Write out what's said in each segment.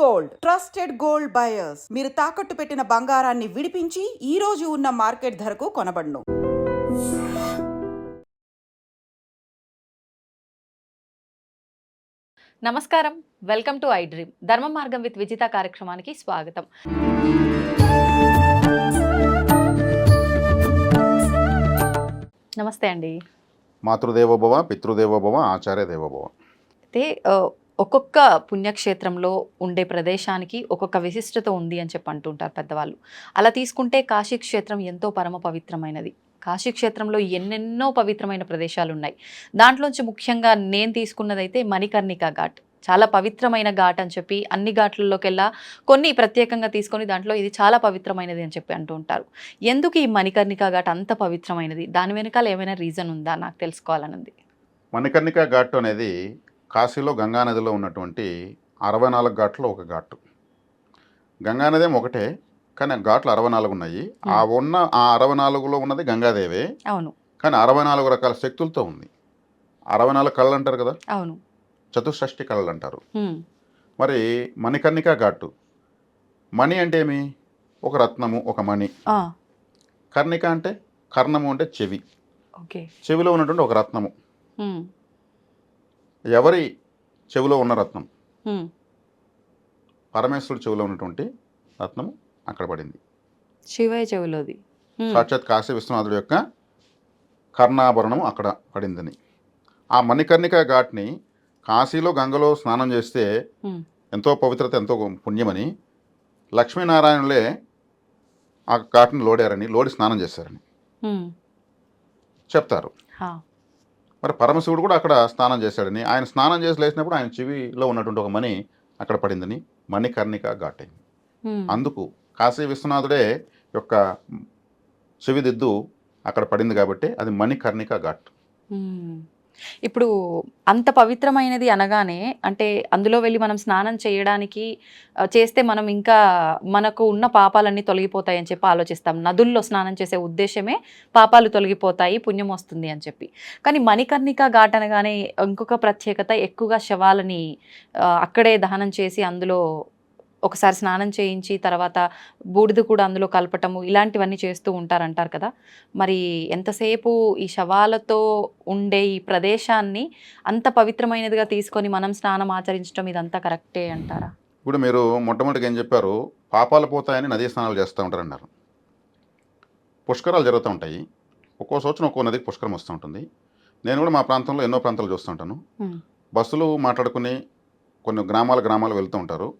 Gold trusted gold buyers మీరు తాకట్టు పెట్టిన బంగారాన్ని విడిపించి ఈ రోజు ఉన్న మార్కెట్ ధరకు కొనబడును. నమస్కారం. వెల్కమ్ టు ఐ డ్రీమ్ ధర్మ మార్గం విత్ విజిత కార్యక్రమానికి స్వాగతం. నమస్తే అండి. మాతృదేవోభవ పితృదేవోభవ ఆచార్య దేవోభవ. అయితే ఒక్కొక్క పుణ్యక్షేత్రంలో ఉండే ప్రదేశానికి ఒక్కొక్క విశిష్టత ఉంది అని చెప్పి అంటుంటారు పెద్దవాళ్ళు. అలా తీసుకుంటే కాశీ క్షేత్రం ఎంతో పరమ పవిత్రమైనది. కాశీ క్షేత్రంలో ఎన్నెన్నో పవిత్రమైన ప్రదేశాలు ఉన్నాయి. దాంట్లోంచి ముఖ్యంగా నేను తీసుకున్నదైతే మణికర్ణిక ఘాట్. చాలా పవిత్రమైన ఘాట్ అని చెప్పి అన్ని ఘాట్లలోకెల్లా కొన్ని ప్రత్యేకంగా తీసుకొని దాంట్లో ఇది చాలా పవిత్రమైనది అని చెప్పి అంటూ ఉంటారు. ఎందుకు ఈ మణికర్ణిక ఘాట్ అంత పవిత్రమైనది? దాని వెనకాల ఏమైనా రీజన్ ఉందా? నాకు తెలుసుకోవాలనుంది. మణికర్ణిక ఘాట్ అనేది కాశీలో గంగానదిలో ఉన్నటువంటి అరవై నాలుగు ఘాట్లో ఒక ఘాటు. గంగానది ఏమో ఒకటే కానీ ఆ ఘాట్లు అరవై నాలుగు ఉన్నాయి. ఆ ఉన్న ఆ అరవై నాలుగులో ఉన్నది గంగాదేవే. అవును. కానీ అరవై నాలుగు రకాల శక్తులతో ఉంది. అరవై నాలుగు కళలు అంటారు కదా? అవును. చతుషష్ఠి కళలు అంటారు. మరి మణికర్ణిక ఘాటు. మణి అంటే ఏమి? ఒక రత్నము ఒక మణి. కర్ణిక అంటే కర్ణము అంటే చెవి. ఓకే. చెవిలో ఉన్నటువంటి ఒక రత్నము. ఎవరి చెవిలో ఉన్న రత్నం. పరమేశ్వరుడు చెవిలో ఉన్నటువంటి రత్నము అక్కడ పడింది శివయ్య చెవిలోది. సాక్షాత్ కాశీ విశ్వనాథుడి యొక్క కర్ణాభరణము అక్కడ పడిందని ఆ మణికర్ణిక ఘాట్ని కాశీలో గంగలో స్నానం చేస్తే. ఎంతో పవిత్రత ఎంతో పుణ్యమని లక్ష్మీనారాయణులే ఆ ఘాట్ని లోడారని లోడి స్నానం చేశారని. చెప్తారు. మరి పరమశివుడు కూడా అక్కడ స్నానం చేశాడని ఆయన స్నానం చేసి లేచినప్పుడు ఆయన చెవిలో ఉన్నటువంటి ఒక మణి అక్కడ పడిందని మణికర్ణిక ఘాట్ అయింది హ్మ్. అందుకు కాశీ విశ్వనాథుడే యొక్క చెవిదిద్దు అక్కడ పడింది కాబట్టి అది మణికర్ణిక ఘాట్. ఇప్పుడు అంత పవిత్రమైనది అనగానే అంటే అందులో వెళ్ళి మనం స్నానం చేయడానికి చేస్తే మనం ఇంకా మనకు ఉన్న పాపాలన్నీ తొలగిపోతాయి అని చెప్పి ఆలోచిస్తాం. నదుల్లో స్నానం చేసే ఉద్దేశమే పాపాలు తొలగిపోతాయి పుణ్యం వస్తుంది అని చెప్పి. కానీ మణికర్ణిక ఘాట్ అనగానే ఇంకొక ప్రత్యేకత ఎక్కువగా శవాలని అక్కడే దహనం చేసి అందులో ఒకసారి స్నానం చేయించి తర్వాత బూడిద కూడా అందులో కలపటము ఇలాంటివన్నీ చేస్తూ ఉంటారంటారు కదా. మరి ఎంతసేపు ఈ శవాలతో ఉండే ఈ ప్రదేశాన్ని అంత పవిత్రమైనదిగా తీసుకొని మనం స్నానం ఆచరించడం ఇదంతా కరెక్టే అంటారా? ఇప్పుడు మీరు మొట్టమొదటిగా ఏం చెప్పారు? పాపాలు పోతాయని నదీ స్నానాలు చేస్తూ ఉంటారన్నారు. పుష్కరాలు జరుగుతూ ఉంటాయి. ఒక్కో సంవత్సరం ఒక్కో నదికి పుష్కరం వస్తూ ఉంటుంది. నేను కూడా మా ప్రాంతంలో ఎన్నో ప్రాంతాలు చూస్తూ ఉంటాను. హ్మ్. బస్సులు మాట్లాడుకుని కొన్ని గ్రామాల గ్రామాలు వెళ్తూ ఉంటారు.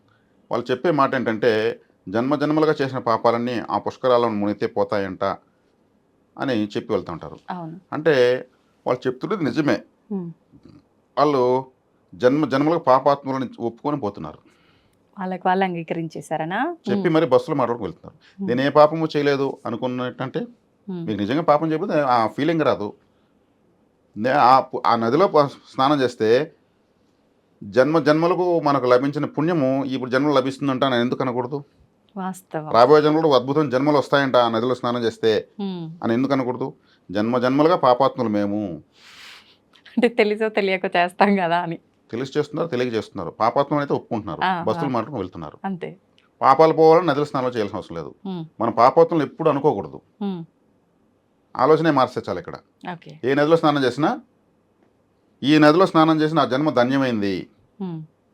వాళ్ళు చెప్పే మాట ఏంటంటే జన్మ జన్మలుగా చేసిన పాపాలన్నీ ఆ పుష్కరాలను మునిగితే పోతాయంట అని చెప్పి వెళ్తూ ఉంటారు. అంటే వాళ్ళు చెప్తున్నది నిజమే. వాళ్ళు జన్మ జన్మలకు పాపాత్ములని ఒప్పుకొని పోతున్నారు. వాళ్ళకి వాళ్ళు అంగీకరించేశారనా? చెప్పి మరి బస్సులో మాట్లాడుకు వెళ్తున్నారు. నేను ఏ పాపము చేయలేదు అనుకున్నట్టంటే. మీకు నిజంగా పాపం చెప్పితే ఆ ఫీలింగ్ రాదు. ఆ నదిలో స్నానం చేస్తే జన్మ జన్మలకు మనకు లభించిన పుణ్యము ఇప్పుడు జన్మలో లభిస్తుందంట నేను ఎందుకు అనకూడదు? రాబోయే జన్మలో అద్భుతం జన్మలు వస్తాయంట ఆ నదిలో స్నానం చేస్తే. అని ఎందుకు అనకూడదు? జన్మ జన్మలుగా పాపాత్ములు మేము. అంటే తెలుసో తెలియక చేస్తాం కదా అని. తెలిసి చేస్తున్నారు తెలియక చేస్తున్నారు. పాపాత్మలు అయితే ఒప్పుకుంటున్నారు. బస్సులు. మాట్లాడుకుని వెళ్తున్నారు. అంతే. పాపాలు పోవాలని నదిలో స్నానం చేయాల్సిన అవసరం లేదు. మన పాపాత్మలు ఎప్పుడు అనుకోకూడదు. ఆలోచనే మార్చేచాలి ఇక్కడ. ఏ నదిలో స్నానం చేసినా ఈ నదిలో స్నానం చేసి నా జన్మ ధన్యమైంది.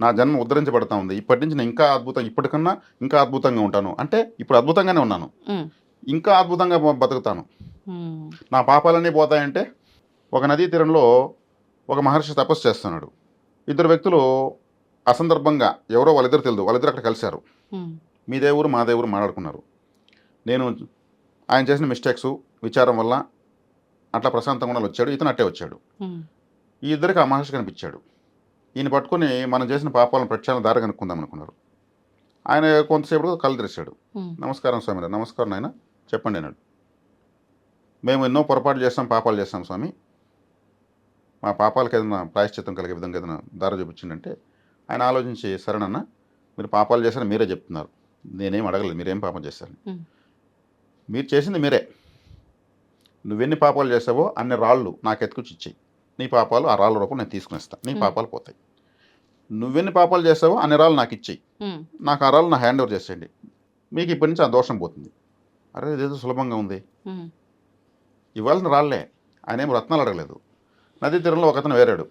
నా జన్మ ఉద్ధరించబడతా ఉంది. ఇప్పటి నుంచి నేను ఇంకా అద్భుతం ఇప్పటికన్నా ఇంకా అద్భుతంగా ఉంటాను. అంటే ఇప్పుడు అద్భుతంగానే ఉన్నాను. ఇంకా అద్భుతంగా బతుకుతాను. నా పాపాలన్నీ పోతాయంటే ఒక నదీ తీరంలో ఒక మహర్షి తపస్సు చేస్తున్నాడు. ఇద్దరు వ్యక్తులు అసందర్భంగా ఎవరో వాళ్ళిద్దరు తెలియదు వాళ్ళిద్దరు అక్కడ కలిశారు. మీ దేవురు మా దేవురు మాట్లాడుకున్నారు. నేను ఆయన చేసిన మిస్టేక్స్ విచారం వల్ల అట్లా ప్రశాంతంగా ఉండాలి వచ్చాడు. ఇతను అట్టే వచ్చాడు. ఈ ఇద్దరికి ఆ మహర్షి కనిపించాడు. ఈయన పట్టుకొని మనం చేసిన పాపాలను ప్రక్షాళన దారి కనుక్కుందాం అనుకున్నారు. ఆయన కొంతసేపు కళ్ళు తెరిచాడు. నమస్కారం స్వామి. నమస్కారం నాయన చెప్పండి అన్నాడు. మేము ఎన్నో పొరపాటు చేస్తాం పాపాలు చేస్తాం స్వామి. మా పాపాలకు ఏదైనా ప్రాయశ్చిత్తం కలిగే విధంగా ఏదైనా దారి చూపించిందంటే ఆయన ఆలోచించి సరేనన్న మీరు పాపాలు చేశారని మీరే చెప్తున్నారు. నేనేం అడగలేదు మీరేం పాపం చేశారని. మీరు చేసింది మీరే. నువ్వెన్ని పాపాలు చేసావో అన్ని రాళ్ళు నాకు ఎత్తుకొచ్చి ఇచ్చేయి. నీ పాపాలు ఆ రాళ్ళ రూపం నేను తీసుకుని ఇస్తాను నీ. పాపాలు పోతాయి. నువ్వెన్ని పాపాలు చేసావో అన్ని రాళ్ళు నాకు ఇచ్చేయి. నాకు ఆ రాళ్ళు నా హ్యాండ్ ఓవర్ చేసేయండి. మీకు ఇప్పటి నుంచి ఆ దోషం పోతుంది. అరే ఇదేదో సులభంగా ఉంది. ఇవాళ రాళ్ళే. ఆయన ఏం రత్నాలు అడగలేదు. నదీ తీరంలో ఒక అతను వేరాడు.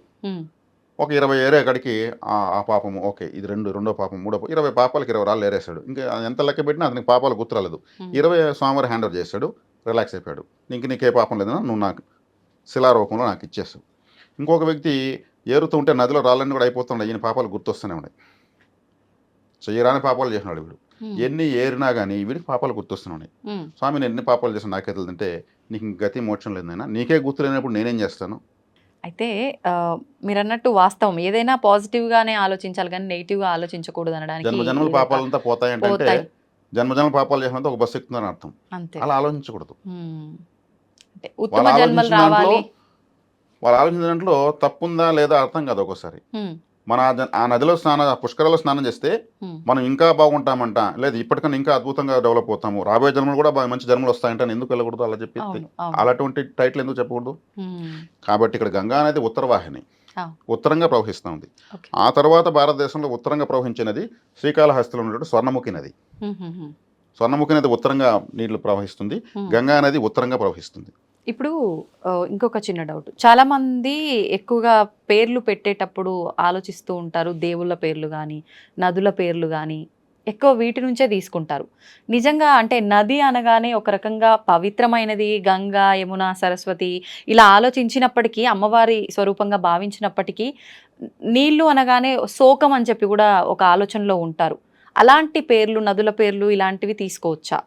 ఒక ఇరవై ఏరే అక్కడికి ఆ ఆ పాపము ఓకే ఇది రెండు రెండో పాపం మూడో ఇరవై పాపాలకి ఇరవై రాళ్ళు ఏరేశాడు. ఇంకా ఎంత లెక్క పెట్టినా అతనికి పాపాలు గుర్తురాలేదు. ఇరవై స్వామివారి హ్యాండ్ ఓవర్ చేశాడు. రిలాక్స్ అయిపోయాడు. ఇంక నీకే పాపం లేదన్నా నువ్వు నాకు శిలారూపంలో నాకు ఇచ్చేసావు. ఇంకొక వ్యక్తి ఏరుతూ ఉంటే నదిలో రాళ్ళన్నీ కూడా అయిపోతున్నాయి ఈయన పాపాలు గుర్తొస్తూనే ఉన్నాయి. చెయ్యరాని పాపాలు చేసినాడు వీడు. ఎన్ని ఏరినా కానీ వీడికి పాపాలు గుర్తొస్తూనే ఉన్నాయి. ఉమ్, స్వామి నేను ఎన్ని పాపాలు చేసాను నాకే తెలియదంటే నీకు గతి మోక్షం లేదైనా నీకే గుర్తు లేనప్పుడు నేనేం చేస్తాను? అయితే మీరు అన్నట్టు వాస్తవం. ఏదైనా పాజిటివ్ గానే ఆలోచించాలి కానీ నెగిటివ్గా ఆలోచించకూడదు అనడానికి జన్మ జన్మల ఇదొక- పాపాలంతా పోతాయంటే పోతాయి. జన్మ జన్మల పాపాలు చేసినంత ఒక బస్సు ఎక్కుతుందని అర్థం. అలా ఆలోచించకూడదు. ఉత్తమ జన్మలు రావాలి. వాళ్ళు ఆలోచించిన దాంట్లో తప్పుందా లేదా అర్థం కాదు ఒక్కోసారి. ఉమ్, మన ఆ నదిలో స్నానం పుష్కరాల్లో స్నానం చేస్తే మనం ఇంకా బాగుంటామంట. లేదు ఇప్పటికన్నా ఇంకా అద్భుతంగా డెవలప్ అవుతాము. రాబోయే జన్మలు కూడా బాగా మంచి జన్మలు వస్తాయంటే ఎందుకు వెళ్ళకూడదు అలా చెప్పి అలాంటి టైటిల్ ఎందుకు చెప్పకూడదు? కాబట్టి ఇక్కడ గంగా అనేది ఉత్తరవాహిని ఆ. ఉత్తరంగా ప్రవహిస్తూ ఉంది. ఆ తర్వాత భారతదేశంలో ఉత్తరంగా ప్రవహించే నది శ్రీకాళహస్తిలో ఉన్నటువంటి స్వర్ణముఖి నది. స్వర్ణముఖి నది ఉత్తరంగా నీళ్ళు ప్రవహిస్తుంది. గంగా నది ఉత్తరంగా ప్రవహిస్తుంది. ఇప్పుడు ఇంకొక చిన్న డౌట్. చాలామంది ఎక్కువగా పేర్లు పెట్టేటప్పుడు ఆలోచిస్తూ ఉంటారు దేవుళ్ళ పేర్లు కానీ నదుల పేర్లు కానీ ఎక్కువ వీటి నుంచే తీసుకుంటారు. నిజంగా అంటే నది అనగానే ఒక రకంగా పవిత్రమైనది గంగా యమున సరస్వతి ఇలా ఆలోచించినప్పటికీ అమ్మవారి స్వరూపంగా భావించినప్పటికీ నీళ్ళు అనగానే శోకం అని చెప్పి కూడా ఒక ఆలోచనలో ఉంటారు. అలాంటి పేర్లు నదుల పేర్లు ఇలాంటివి తీసుకోవచ్చా?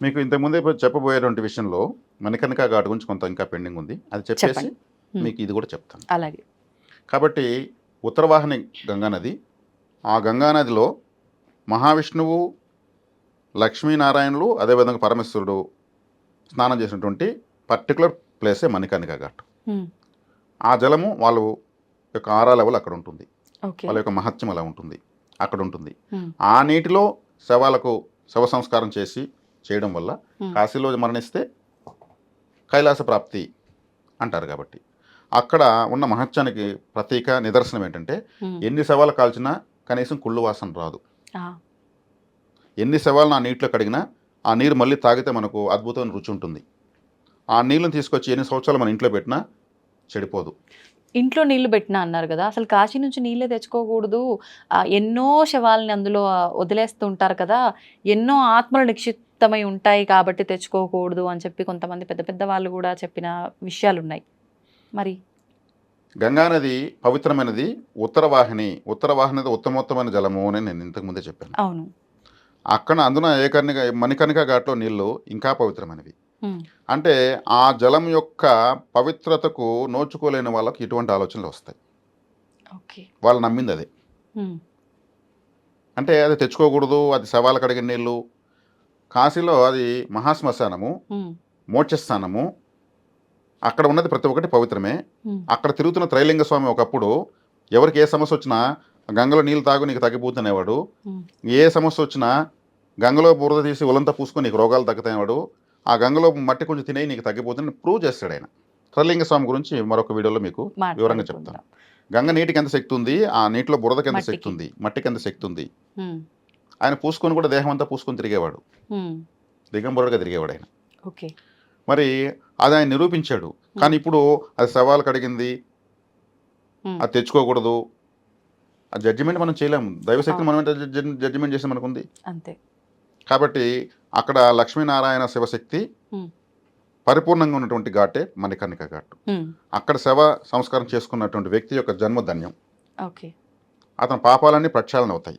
మీకు ఇంతకుముందే చెప్పబోయేటువంటి విషయంలో మణికర్ణికా ఘాట్ గురించి కొంత ఇంకా పెండింగ్ ఉంది. అది చెప్పేసి. మీకు ఇది కూడా చెప్తాను. అలాగే. కాబట్టి ఉత్తరవాహిని గంగా నది ఆ గంగా నదిలో మహావిష్ణువు లక్ష్మీనారాయణులు అదేవిధంగా పరమేశ్వరుడు స్నానం చేసినటువంటి పర్టికులర్ ప్లేసే మణికర్ణికా ఘాట్. ఆ జలము వాళ్ళు యొక్క ఆరా లెవెల్ అక్కడ ఉంటుంది. వాళ్ళ యొక్క మహత్యం అలా ఉంటుంది. అక్కడ ఉంటుంది. ఆ నీటిలో శవాలకు శవ సంస్కారం చేసి చేయడం వల్ల. కాశీలో మరణిస్తే కైలాస ప్రాప్తి అంటారు కాబట్టి. అక్కడ ఉన్న మహత్యానికి ప్రతీక నిదర్శనం ఏంటంటే. ఎన్ని శవాలు కాల్చినా కనీసం కుళ్ళు వాసన రాదు. ఎన్ని శవాలను ఆ నీటిలో కడిగినా ఆ నీరు మళ్ళీ తాగితే మనకు అద్భుతమైన రుచి ఉంటుంది. ఆ నీళ్ళని తీసుకొచ్చి ఎన్ని సంవత్సరాలు మన ఇంట్లో పెట్టినా చెడిపోదు. ఇంట్లో నీళ్ళు పెట్టినా అన్నారు కదా అసలు కాశీ నుంచి నీళ్ళే తెచ్చుకోకూడదు. ఎన్నో శవాలని అందులో వదిలేస్తూ ఉంటారు కదా ఎన్నో ఆత్మలు నిక్షిప్తమై ఉంటాయి కాబట్టి తెచ్చుకోకూడదు అని చెప్పి కొంతమంది పెద్ద పెద్ద వాళ్ళు కూడా చెప్పిన విషయాలు ఉన్నాయి మరి గంగానది పవిత్రమైనది ఉత్తరవాహిని ఉత్తరవాహిని ఉత్తమోత్తమైన జలము అని నేను ఇంతకు ముందే చెప్పాను. అవును. అక్కడ అందున ఏకర్ణిక మణికర్ణిక ఘాట్లో నీళ్ళు ఇంకా పవిత్రమైనవి. అంటే ఆ జలం యొక్క పవిత్రతకు నోచుకోలేని వాళ్ళకి ఇటువంటి ఆలోచనలు వస్తాయి. వాళ్ళు నమ్మింది అదే. అంటే అది తెచ్చుకోకూడదు అది శవాల కడిగిన నీళ్ళు. కాశీలో అది మహాశ్మశానము మోక్షస్థానము. అక్కడ ఉన్నది ప్రతి ఒక్కటి పవిత్రమే. అక్కడ తిరుగుతున్న త్రైలింగ స్వామి ఒకప్పుడు ఎవరికి ఏ సమస్య వచ్చినా గంగలో నీళ్ళు తాగు నీకు తగ్గిపోతునేవాడు ఏ సమస్య వచ్చినా గంగలో బురద తీసి ఒలంతా పూసుకొని నీకు రోగాలు తగ్గుతాయేవాడు ఆ గంగలో మట్టి కొంచెం తినే నీకు తగ్గిపోతుంది ప్రూవ్ చేస్తాడు ఆయన. త్రైలింగ స్వామి గురించి మరొక వీడియోలో మీకు వివరంగా చెప్తాను. గంగ నీటికి ఎంత శక్తి ఉంది? ఆ నీటిలో బురదకి ఎంత. శక్తి ఉంది? మట్టికి ఎంత శక్తి ఉంది? ఆయన పూసుకొని కూడా దేహం అంతా పూసుకొని తిరిగేవాడు. దిగంబరుడుగా తిరిగేవాడు ఆయన. ఓకే. మరి అది ఆయన నిరూపించాడు. కానీ ఇప్పుడు అది సవాలు కడిగింది. అది తెచ్చుకోకూడదు. ఆ జడ్జిమెంట్ మనం చేయలేము. దైవశక్తిని మనం జడ్జిమెంట్ చేసి మనకుంది? అంతే. కాబట్టి అక్కడ లక్ష్మీనారాయణ శివశక్తి. పరిపూర్ణంగా ఉన్నటువంటి ఘాటే మణికర్ణిక ఘాట్. అక్కడ శవ సంస్కారం చేసుకున్నటువంటి వ్యక్తి యొక్క జన్మ ధన్యం. ఓకే. అతని పాపాలన్నీ ప్రక్షాళన అవుతాయి.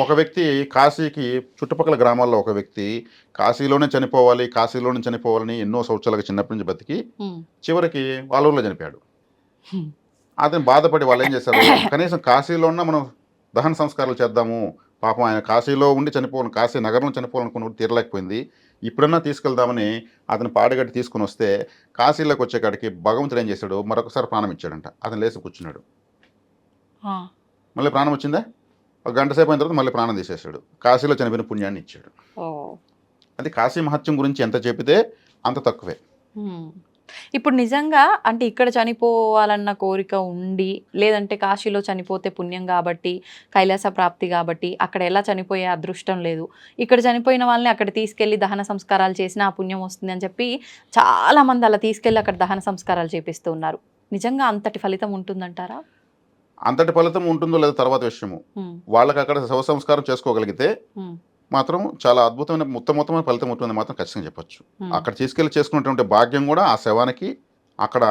ఒక వ్యక్తి కాశీకి చుట్టుపక్కల గ్రామాల్లో ఒక వ్యక్తి కాశీలోనే చనిపోవాలి కాశీలోనే చనిపోవాలని ఎన్నో సంవత్సరాలుగా చిన్నప్పటి నుంచి బతికి చివరికి వాళ్ళ ఊళ్ళో చనిపోయాడు. అతను బాధపడి వాళ్ళు ఏం చేశారు? కనీసం కాశీలో ఉన్న మనం దహన సంస్కారాలు చేద్దాము పాపం ఆయన కాశీలో ఉండి చనిపోవాలి కాశీ నగరంలో తీరలేకపోయింది తీరలేకపోయింది. ఇప్పుడన్నా తీసుకెళ్దామని అతను పాడగట్టి తీసుకుని వస్తే కాశీలోకి వచ్చేకాడికి భగవంతుడు ఏం చేశాడు? మరొకసారి ప్రాణం ఇచ్చాడంట. అతను లేచి కూర్చున్నాడు. మళ్ళీ ప్రాణం వచ్చిందా? ఒక గంట సేపు అయిన తర్వాత మళ్ళీ ప్రాణం తీసేశాడు. కాశీలో చనిపోయిన పుణ్యాన్ని ఇచ్చాడు. అది కాశీ మహత్యం గురించి ఎంత చెబితే అంత తక్కువే. ఇప్పుడు నిజంగా అంటే ఇక్కడ చనిపోవాలన్న కోరిక ఉండి లేదంటే కాశీలో చనిపోతే పుణ్యం కాబట్టి కైలాస ప్రాప్తి కాబట్టి అక్కడ ఎలా చనిపోయే అదృష్టం లేదు. ఇక్కడ చనిపోయిన వాళ్ళని అక్కడ తీసుకెళ్ళి దహన సంస్కారాలు చేసినా ఆ పుణ్యం వస్తుంది అని చెప్పి చాలా మంది అలా తీసుకెళ్ళి అక్కడ దహన సంస్కారాలు చేపిస్తూ ఉన్నారు. నిజంగా అంతటి ఫలితం ఉంటుందంటారా? అంతటి ఫలితం ఉంటుందో లేదో తర్వాత విషయము. వాళ్ళకి అక్కడ శవ సంస్కారం చేసుకోగలిగితే మాత్రం చాలా అద్భుతమైన ఉత్తమోత్తమైన ఫలితం ఉంటుంది మాత్రం ఖచ్చితంగా చెప్పొచ్చు. అక్కడ తీసుకెళ్ళి చేసుకున్నటువంటి భాగ్యం కూడా ఆ శవానికి అక్కడ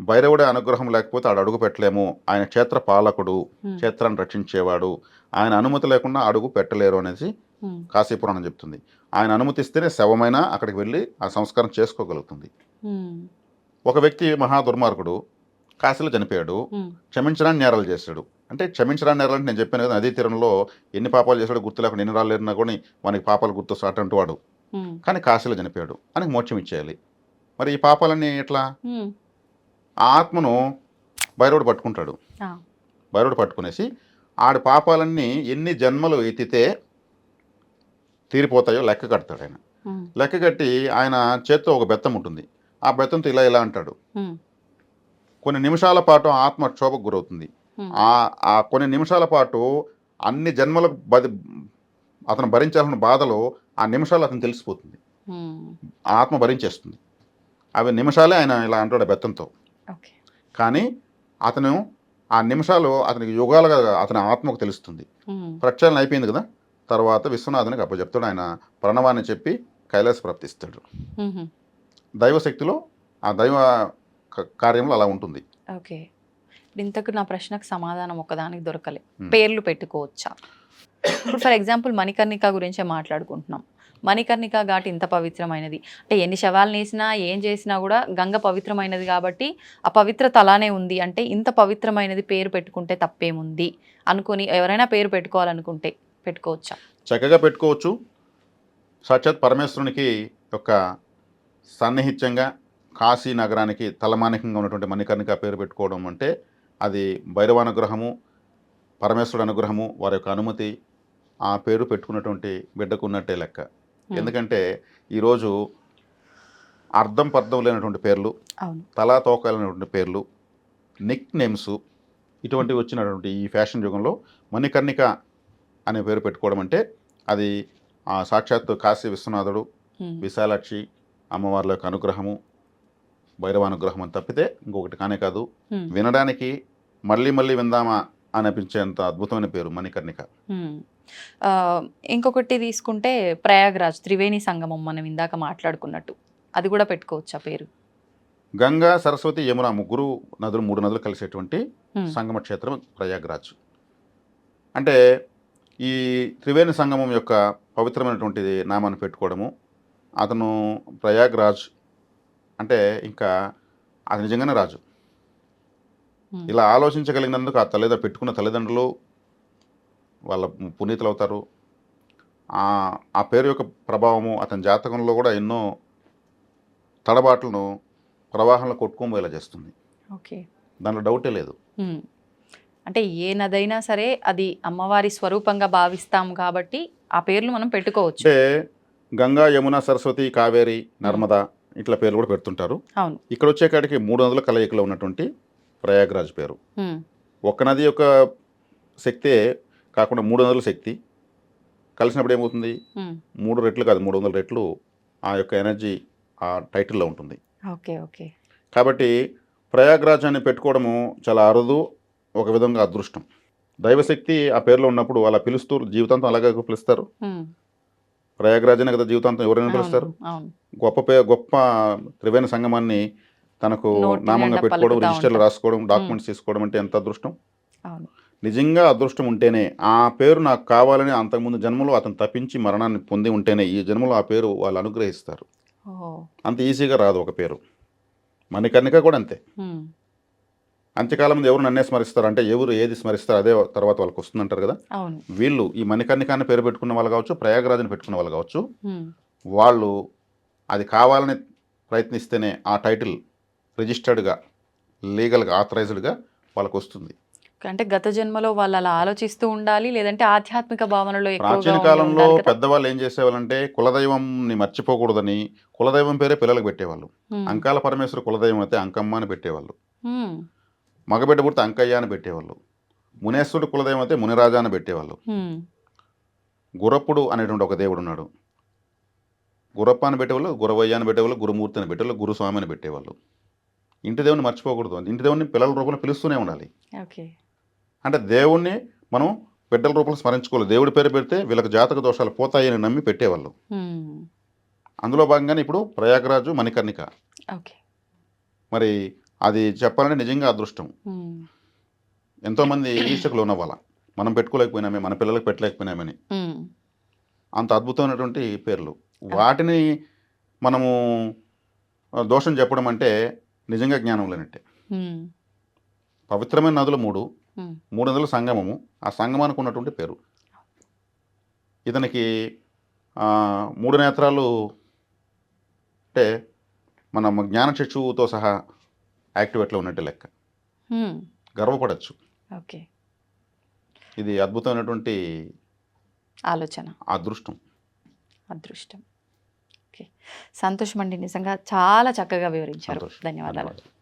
భైరవుడి అనుగ్రహం లేకపోతే ఆడ అడుగు పెట్టలేము. ఆయన క్షేత్ర పాలకుడు క్షేత్రాన్ని రక్షించేవాడు. ఆయన అనుమతి లేకుండా అడుగు పెట్టలేరు అనేది కాశీపురాణం చెప్తుంది. ఆయన అనుమతిస్తేనే శవమైనా అక్కడికి వెళ్ళి ఆ సంస్కారం చేసుకోగలుగుతుంది. ఒక వ్యక్తి మహా దుర్మార్గుడు. కాశీలో చనిపోయాడు. క్షమించడానికి నేరాలు చేశాడు. అంటే క్షమించడానికి నేరాలు అంటే నేను చెప్పాను కదా నదీ తీరంలో ఎన్ని పాపాలు చేశాడో గుర్తు లేకుండా ఎన్ని రాళ్ళు ఏరినా కూడా వానికి పాపాలు గుర్తు అటువంటి వాడు. కానీ కాశీలో చనిపోయాడు. ఆయనకు మోక్షం ఇచ్చేయాలి. మరి ఈ పాపాలన్నీ ఎట్లా? ఆత్మను భైరవుడు పట్టుకుంటాడు. భైరవుడు పట్టుకునేసి ఆడి పాపాలన్నీ ఎన్ని జన్మలు ఎత్తితే తీరిపోతాయో లెక్క కడతాడు ఆయన. లెక్క కట్టి ఆయన చేత్తో ఒక బెత్తం ఉంటుంది. ఆ బెత్తంతో ఇలా ఇలా అంటాడు. కొన్ని నిమిషాల పాటు ఆత్మ క్షోభకు గురవుతుంది ఆ ఆ కొన్ని నిమిషాల పాటు అన్ని జన్మలకు బది అతను భరించాల్సిన బాధలు ఆ నిమిషాలు అతను తెలిసిపోతుంది. ఆత్మ భరించేస్తుంది. అవి నిమిషాలే ఆయన ఇలా అంటాడు బెత్తంతో. కానీ అతను ఆ నిమిషాలు అతనికి యుగాలుగా అతని ఆత్మకు తెలుస్తుంది. ప్రక్షాళన అయిపోయింది కదా? తర్వాత విశ్వనాథునికి అప్పచెప్తాడు. ఆయన ప్రణవాన్ని చెప్పి కైలాస ప్రాప్తిస్తాడు దైవశక్తిలో ఆ దైవ కార్యంలో అలా ఉంటుంది. ఓకే. ఇంతకు నా ప్రశ్నకు సమాధానం ఒకదానికి దొరకలే. పేర్లు పెట్టుకోవచ్చా? ఇప్పుడు ఫర్ ఎగ్జాంపుల్ మణికర్ణిక గురించే మాట్లాడుకుంటున్నాం. మణికర్ణిక ఘాట్ ఇంత పవిత్రమైనది. అంటే ఎన్ని శవాలు వేసినా ఏం చేసినా కూడా గంగ పవిత్రమైనది కాబట్టి ఆ పవిత్రత అలానే ఉంది అంటే ఇంత పవిత్రమైనది పేరు పెట్టుకుంటే తప్పేముంది? అనుకొని ఎవరైనా పేరు పెట్టుకోవాలనుకుంటే పెట్టుకోవచ్చా? చక్కగా పెట్టుకోవచ్చు. సాక్షాత్ పరమేశ్వరునికి యొక్క సన్నిహిత్యంగా కాశీ నగరానికి తలమానికంగా ఉన్నటువంటి మణికర్ణిక పేరు పెట్టుకోవడం అంటే అది భైరవానుగ్రహము పరమేశ్వరుడు అనుగ్రహము వారి యొక్క అనుమతి ఆ పేరు పెట్టుకున్నటువంటి బిడ్డకు ఉన్నట్టే లెక్క. ఎందుకంటే ఈరోజు అర్థం పర్థం లేనటువంటి పేర్లు తలా తోకాలైనటువంటి పేర్లు నిక్ నేమ్స్ ఇటువంటివి వచ్చినటువంటి ఈ ఫ్యాషన్ యుగంలో మణికర్ణిక అనే పేరు పెట్టుకోవడం అంటే అది ఆ సాక్షాత్తు కాశీ విశ్వనాథుడు విశాలాక్షి అమ్మవార్ల యొక్క అనుగ్రహము భైరవానుగ్రహం అని తప్పితే ఇంకొకటి కానే కాదు. వినడానికి మళ్ళీ మళ్ళీ విందామా అనిపించేంత అద్భుతమైన పేరు మణికర్ణిక. ఇంకొకటి తీసుకుంటే ప్రయాగ్రాజ్ త్రివేణి సంగమం మనం ఇందాక మాట్లాడుకున్నట్టు. అది కూడా పెట్టుకోవచ్చా పేరు? గంగా సరస్వతి యమున ముగ్గురు నదులు మూడు నదులు కలిసేటువంటి సంగమ క్షేత్రం ప్రయాగ్రాజ్. అంటే ఈ త్రివేణి సంగమం యొక్క పవిత్రమైనటువంటి నామాన్ని పెట్టుకోవడము అతను ప్రయాగ్రాజ్ అంటే ఇంకా అది నిజంగానే రాజు. ఇలా ఆలోచించగలిగినందుకు ఆ తల్లిదండ్రులు పెట్టుకున్న తల్లిదండ్రులు వాళ్ళ పునీతులు అవుతారు. ఆ పేరు యొక్క ప్రభావము అతని జాతకంలో కూడా ఎన్నో తడబాట్లను ప్రవాహంలో కొట్టుకోబోయేలా చేస్తుంది. ఓకే. దాంట్లో డౌటే లేదు. అంటే ఏ నదైనా సరే అది అమ్మవారి స్వరూపంగా భావిస్తాం కాబట్టి ఆ పేర్లు మనం పెట్టుకోవచ్చు. అంటే గంగా యమున సరస్వతి కావేరి నర్మదా ఇట్లా పేర్లు కూడా పెడుతుంటారు. ఇక్కడ వచ్చే కాడికి మూడు నదుల కలయికలో ఉన్నటువంటి ప్రయాగ్రాజ్ పేరు. ఒక్క నది యొక్క శక్తే కాకుండా మూడు నదుల శక్తి. కలిసినప్పుడు ఏమవుతుంది. మూడు రెట్లు కాదు మూడు వందల రెట్లు ఆ యొక్క ఎనర్జీ ఆ టైటిల్లో ఉంటుంది. Okay okay. కాబట్టి ప్రయాగ్రాజ్ అని పెట్టుకోవడము చాలా అరుదు ఒక విధంగా అదృష్టం. దైవశక్తి ఆ పేరులో ఉన్నప్పుడు అలా పిలుస్తూ జీవితాంతం అలాగే పిలుస్తారు. ఉమ్, ప్రయాగ్రాజ్ అనే కదా జీవితాంతం ఎవరైనా పిలుస్తారు గొప్ప పే గొప్ప త్రివేణ సంగమాన్ని తనకు నామంగా పెట్టుకోవడం రిజిస్టర్లు. రాసుకోవడం డాక్యుమెంట్స్ తీసుకోవడం అంటే ఎంత అదృష్టం? నిజంగా అదృష్టం ఉంటేనే ఆ పేరు నాకు కావాలని అంతకుముందు జన్మలో అతను తప్పించి మరణాన్ని పొంది ఉంటేనే ఈ జన్మలో ఆ పేరు వాళ్ళు అనుగ్రహిస్తారు. అంత ఈజీగా రాదు ఒక పేరు. మణికర్ణిక కూడా అంతే. అంత్యకాలం ముందు ఎవరు నన్నే స్మరిస్తారు? అంటే ఎవరు ఏది స్మరిస్తారు? అదే తర్వాత వాళ్ళకి వస్తుందంటారు కదా? వీళ్ళు ఈ మణికర్ణిక అని పేరు పెట్టుకున్న వాళ్ళు కావచ్చు ప్రయాగరాజుని పెట్టుకున్న వాళ్ళు కావచ్చు వాళ్ళు అది కావాలని ప్రయత్నిస్తేనే ఆ టైటిల్ రిజిస్టర్డ్గా లీగల్గా ఆథరైజ్డ్గా వాళ్ళకు వస్తుంది. అంటే గత జన్మలో వాళ్ళు అలా ఆలోచిస్తూ ఉండాలి లేదంటే ఆధ్యాత్మిక భావనలో ప్రాచీన కాలంలో? పెద్దవాళ్ళు ఏం చేసేవాళ్ళంటే కులదైవంని మర్చిపోకూడదని కులదైవం పేరే పిల్లలకు పెట్టేవాళ్ళు. అంకాల పరమేశ్వర కులదైవం అయితే అంకమ్మ అని పెట్టేవాళ్ళు. మగబిడ్డ పుడితే అంకయ్య అని పెట్టేవాళ్ళు. మునేశ్వరుడు కులదైవం అయితే మునిరాజా అని పెట్టేవాళ్ళు గురప్పుడు అనేటువంటి ఒక దేవుడు ఉన్నాడు. గురప్ప అని పెట్టేవాళ్ళు గురవయ్య అని పెట్టేవాళ్ళు గురుమూర్తి అని పెట్టేవాళ్ళు గురుస్వామి అని పెట్టేవాళ్ళు. ఇంటి దేవుని మర్చిపోకూడదు. ఇంటి దేవుని పిల్లల రూపంలో పిలుస్తూనే ఉండాలి. ఓకే. అంటే దేవుణ్ణి మనం బిడ్డల రూపంలో స్మరించుకోవాలి. దేవుడి పేరు పెడితే వీళ్ళకి జాతక దోషాలు పోతాయని నమ్మి పెట్టేవాళ్ళు. అందులో భాగంగానే ఇప్పుడు ప్రయాగరాజు మణికర్ణిక. ఓకే. మరి అది చెప్పాలంటే నిజంగా అదృష్టం. ఎంతోమంది ఈర్షకు లోనవ్వాల మనం పెట్టుకోలేకపోయినామే మన పిల్లలకు పెట్టలేకపోయినామని. అంత అద్భుతమైనటువంటి పేర్లు. వాటిని మనము దోషం చెప్పడం అంటే నిజంగా జ్ఞానం లేనట్టే. పవిత్రమైన నదులు మూడు. మూడు నదుల సంగమము. ఆ సంగమానికి ఉన్నటువంటి పేరు. ఇతనికి మూడు నేత్రాలు అంటే మన జ్ఞాన చక్షువుతో సహా యాక్టివేట్లో ఉన్నట్టు లెక్క. గర్వపడచ్చు. ఓకే. ఇది అద్భుతమైనటువంటి ఆలోచన. అదృష్టం. అదృష్టం. ఓకే. సంతోషం అండి నిజంగా చాలా చక్కగా వివరించారు. ధన్యవాదాలు.